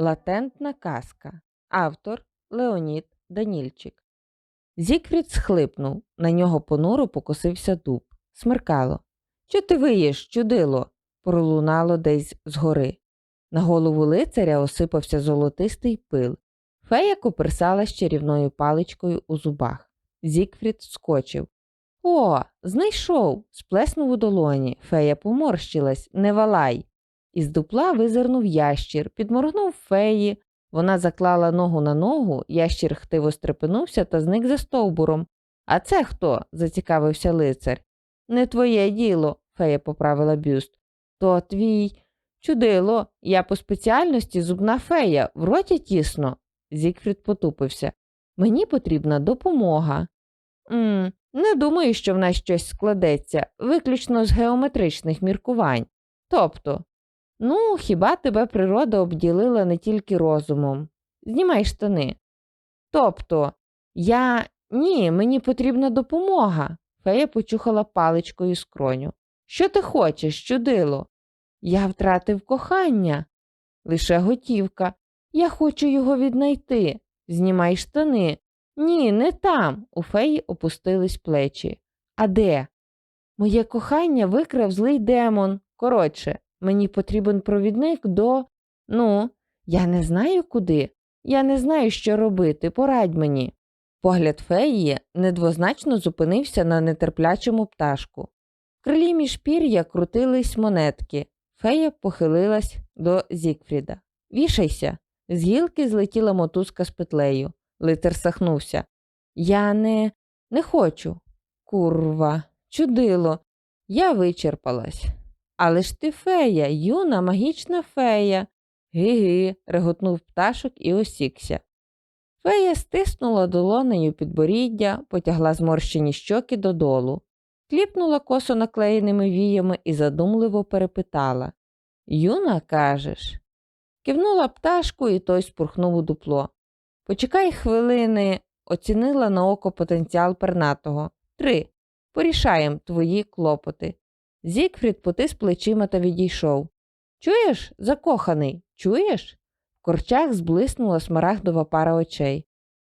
Латентна казка. Автор Леонід Данільчик. Зікфрід схлипнув, на нього понуро покосився дуб. Смеркало. Чо ти виєш, чудило? пролунало десь згори. На голову лицаря осипався золотистий пил. Фея коперсалась чарівною паличкою у зубах. Зікфрід скочив. О, знайшов. сплеснув у долоні. Фея поморщилась, не валай. Із дупла визирнув ящір, підморгнув феї. Вона заклала ногу на ногу, ящір хтиво стрепенувся та зник за стовбуром. А це хто? зацікавився лицар. Не твоє діло, фея поправила бюст. То твій. Чудило, я по спеціальності зубна фея, в роті тісно. Зікфрід потупився. Мені потрібна допомога. «М, Не думаю, що в нас щось складеться, виключно з геометричних міркувань. Тобто, ну, хіба тебе природа обділила не тільки розумом? Знімай штани. Тобто, я ні, мені потрібна допомога. Фея почухала паличкою скроню. Що ти хочеш, чудило? Я втратив кохання. Лише готівка. Я хочу його віднайти. Знімай штани. Ні, не там. У феї опустились плечі. А де? Моє кохання викрав злий демон. Коротше, мені потрібен провідник до. Ну, я не знаю куди. Я не знаю, що робити. Порадь мені. Погляд феї недвозначно зупинився на нетерплячому пташку. В крилі між пір'я крутились монетки. Фея похилилась до Зікфріда. Вішайся. З гілки злетіла мотузка з петлею. Лицар сахнувся. Я не не хочу. Курва, чудило. Я вичерпалась. Але ж ти фея, юна магічна фея. Ги-ги, реготнув пташок і осікся. Фея стиснула долонею підборіддя, потягла зморщені щоки додолу, кліпнула косо наклеєними віями і задумливо перепитала Юна, кажеш? Кивнула пташку, і той спурхнув у дупло. Почекай хвилини, оцінила на око потенціал пернатого. Три. Порішаєм твої клопоти. Зікфрід потис плечима та відійшов. Чуєш, закоханий, чуєш? В корчах зблиснула смарагдова пара очей.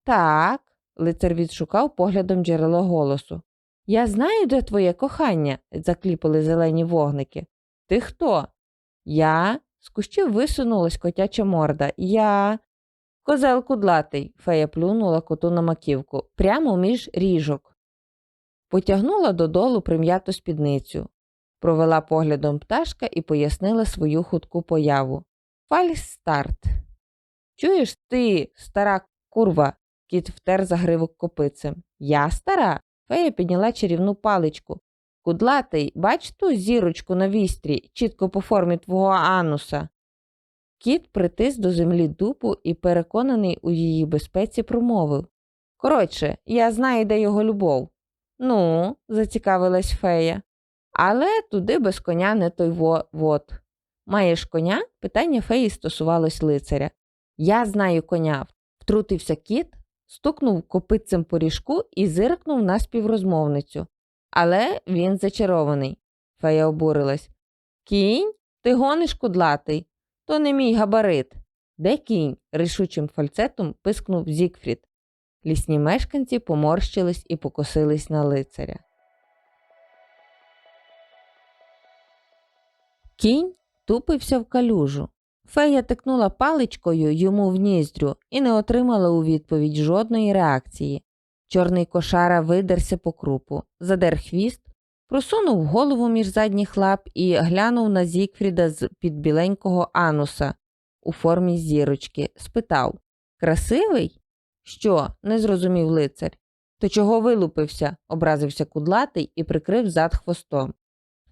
Так, лицар відшукав поглядом джерело голосу. Я знаю, де твоє кохання, закліпали зелені вогники. Ти хто? Я. З кущів висунулась котяча морда. Я. Козел кудлатий, фея плюнула коту на маківку, прямо між ріжок. Потягнула додолу прим'яту спідницю, провела поглядом пташка і пояснила свою хутку появу. Фальстарт. Чуєш ти, стара курва, кіт втер загривок копицем. Я стара? Фея підняла чарівну паличку. Кудлатий, бач ту зірочку на вістрі, чітко по формі твого ануса. Кіт притис до землі дупу і, переконаний у її безпеці, промовив Коротше, я знаю, де його любов. Ну, зацікавилась фея. Але туди без коня не той во вот. Маєш коня? Питання феї стосувалось лицаря. Я знаю коня. Втрутився кіт, стукнув копитцем по ріжку і зиркнув на співрозмовницю. Але він зачарований. Фея обурилась. Кінь? Ти гониш кудлатий? То не мій габарит. Де кінь? рішучим фальцетом пискнув Зікфрід. Лісні мешканці поморщились і покосились на лицаря. Кінь тупився в калюжу. Фея тикнула паличкою йому в ніздрю і не отримала у відповідь жодної реакції. Чорний кошара видерся по крупу, задер хвіст, просунув голову між задніх лап і глянув на Зікфріда з під біленького ануса у формі зірочки, спитав Красивий? Що? не зрозумів лицар. То чого вилупився? образився кудлатий і прикрив зад хвостом.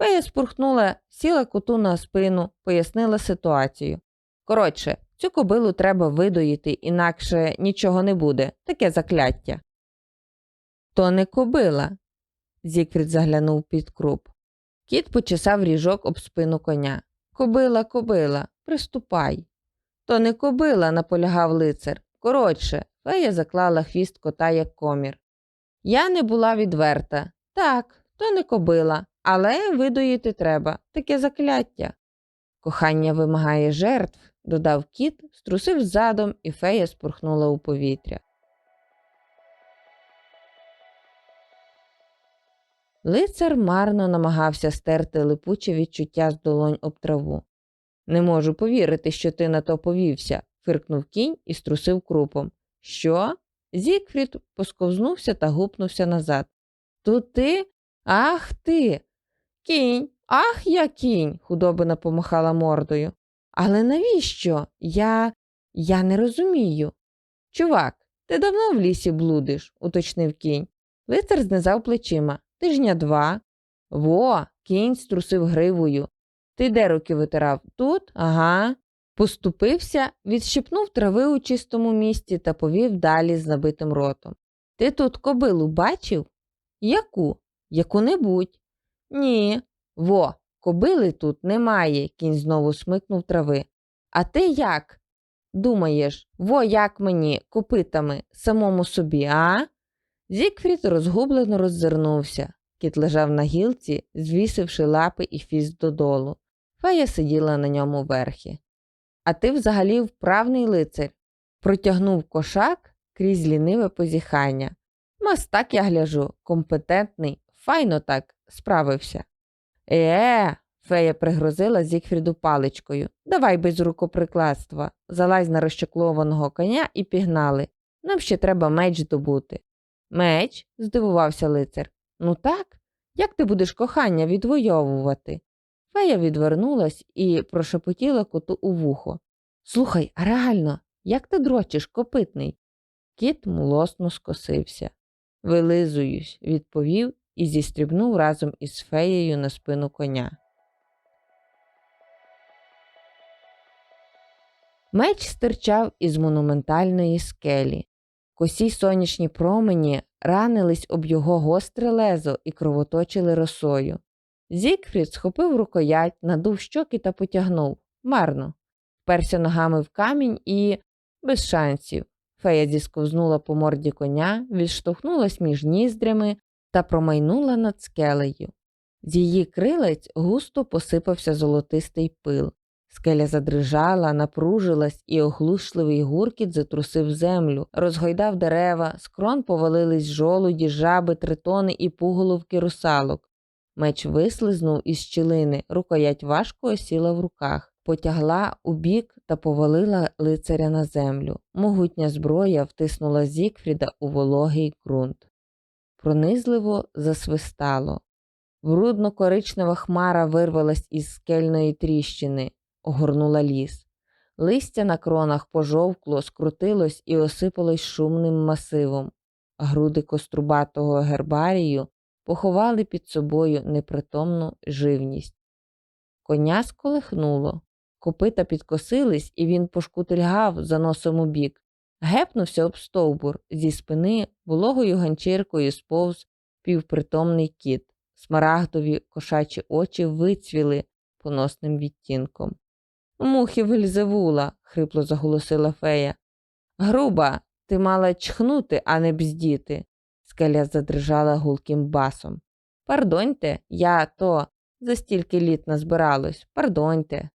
Фея спурхнула, сіла коту на спину, пояснила ситуацію. Коротше, цю кобилу треба видоїти, інакше нічого не буде, таке закляття. То не кобила. Зікфрід заглянув під круп. Кіт почесав ріжок об спину коня. Кобила, кобила, приступай. То не кобила, наполягав лицар. Коротше, фея заклала хвіст кота як комір. Я не була відверта. Так, то не кобила, але видоїти треба таке закляття. Кохання вимагає жертв, додав кіт, струсив задом, і фея спорхнула у повітря. Лицар марно намагався стерти липуче відчуття з долонь об траву. Не можу повірити, що ти на то повівся, фиркнув кінь і струсив крупом. Що? Зікфрід посковзнувся та гупнувся назад. Тут ти? Ах ти. Кінь, ах я кінь, худобина помахала мордою. Але навіщо? Я. я не розумію. Чувак, ти давно в лісі блудиш, уточнив кінь. Лицар знизав плечима. Тижня два. Во, кінь струсив гривою. Ти де руки витирав? Тут? Ага. Поступився, відщипнув трави у чистому місці та повів далі з набитим ротом. Ти тут кобилу бачив? Яку? Яку-небудь. Ні. Во, кобили тут немає, кінь знову смикнув трави. А ти як? Думаєш, во як мені, копитами, самому собі, а? Зікфрід розгублено роззирнувся. Кіт лежав на гілці, звісивши лапи і фіст додолу. Фея сиділа на ньому верхи. А ти взагалі вправний лицар. Протягнув кошак крізь ліниве позіхання. Мастак, я гляжу, компетентний, файно так справився. Е, фея пригрозила Зікфріду паличкою. Давай без рукоприкладства. Залазь на розчоклованого коня і пігнали. Нам ще треба меч добути. Меч? здивувався лицар. Ну так, як ти будеш кохання відвоювати? Фея відвернулась і прошепотіла коту у вухо. Слухай, а реально, як ти дрочиш, копитний? Кіт млосно скосився. Вилизуюсь, відповів і зістрібнув разом із феєю на спину коня. Меч стирчав із монументальної скелі. Косі сонячні промені ранились об його гостре лезо і кровоточили росою. Зікфрід схопив рукоять, надув щоки та потягнув. Марно. Вперся ногами в камінь і без шансів. Фея зісковзнула по морді коня, відштовхнулась між ніздрями та промайнула над скелею. З її крилець густо посипався золотистий пил. Скеля задрижала, напружилась, і оглушливий гуркіт затрусив землю, розгойдав дерева, з крон повалились жолуді, жаби, тритони і пуголовки русалок. Меч вислизнув із щілини, рукоять важко осіла в руках, потягла у бік та повалила лицаря на землю. Могутня зброя втиснула Зікфріда у вологий ґрунт. Пронизливо засвистало. Врудно коричнева хмара вирвалась із скельної тріщини огорнула ліс. Листя на кронах пожовкло, скрутилось і осипалось шумним масивом. Груди кострубатого гербарію поховали під собою непритомну живність. Коня сколихнуло, копита підкосились, і він пошкутильгав за носом у бік. Гепнувся об стовбур, зі спини вологою ганчіркою сповз півпритомний кіт. Смарагдові кошачі очі вицвіли поносним відтінком. Мухи Вельзевула, хрипло заголосила фея. Груба, ти мала чхнути, а не бздіти. Скеля задрижала гулким басом. Пардоньте, я то за стільки літ назбиралось. Пардоньте.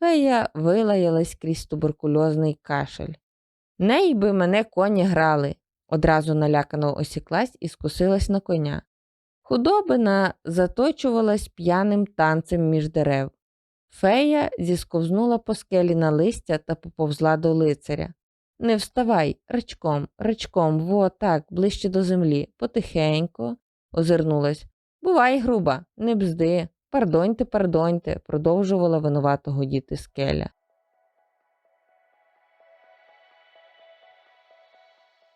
Фея вилаялась крізь туберкульозний кашель. Неї би мене коні грали, одразу налякано осіклась і скусилась на коня. Худобина заточувалась п'яним танцем між дерев. Фея зісковзнула по скелі на листя та поповзла до лицаря. Не вставай, рачком, рачком, во так, ближче до землі, потихенько, озирнулась. Бувай, груба, не бзди, пардоньте, пардоньте, продовжувала винувато годіти скеля.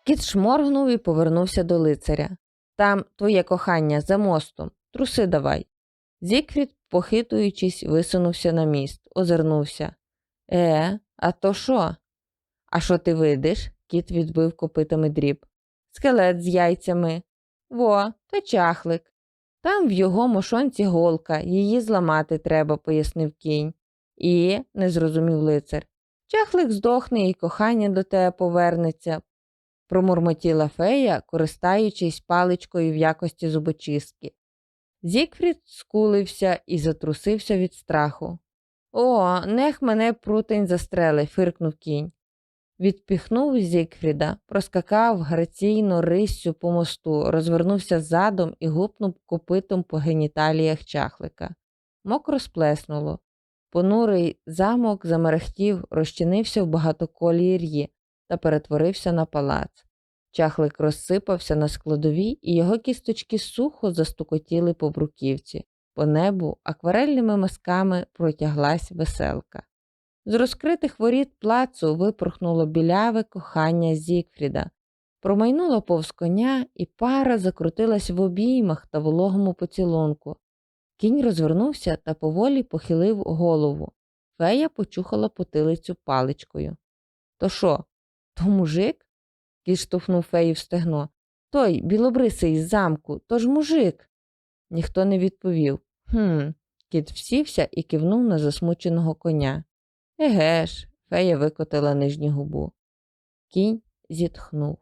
Кіт шморгнув і повернувся до лицаря. Там твоє кохання за мостом. Труси давай. Зікфрід, похитуючись, висунувся на міст, озирнувся. Е, а то що? А що ти видиш? Кіт відбив копитами дріб. Скелет з яйцями. Во, то чахлик. Там в його мошонці голка, її зламати треба, пояснив кінь. І, не зрозумів лицар. Чахлик здохне і кохання до тебе повернеться, промурмотіла фея, користаючись паличкою в якості зубочистки. Зікфрід скулився і затрусився від страху. О, нех мене прутень застрели, фиркнув кінь. Відпіхнув Зігфріда, проскакав граційно риссю по мосту, розвернувся задом і гупнув копитом по геніталіях чахлика. Мокро сплеснуло. Понурий замок замерехтів, розчинився в багатоколір'ї та перетворився на палац. Чахлик розсипався на складовій, і його кісточки сухо застукотіли по бруківці. По небу акварельними мазками протяглась веселка. З розкритих воріт плацу випорхнуло біляве кохання Зігфріда. Промайнуло повз коня, і пара закрутилась в обіймах та вологому поцілунку. Кінь розвернувся та поволі похилив голову. Фея почухала потилицю паличкою. То що, то мужик? кіштовхнув фею в стегно. Той білобрисий із замку, то ж мужик. Ніхто не відповів. Хм. Кіт всівся і кивнув на засмученого коня. Еге ж, фея викотила нижню губу. Кінь зітхнув.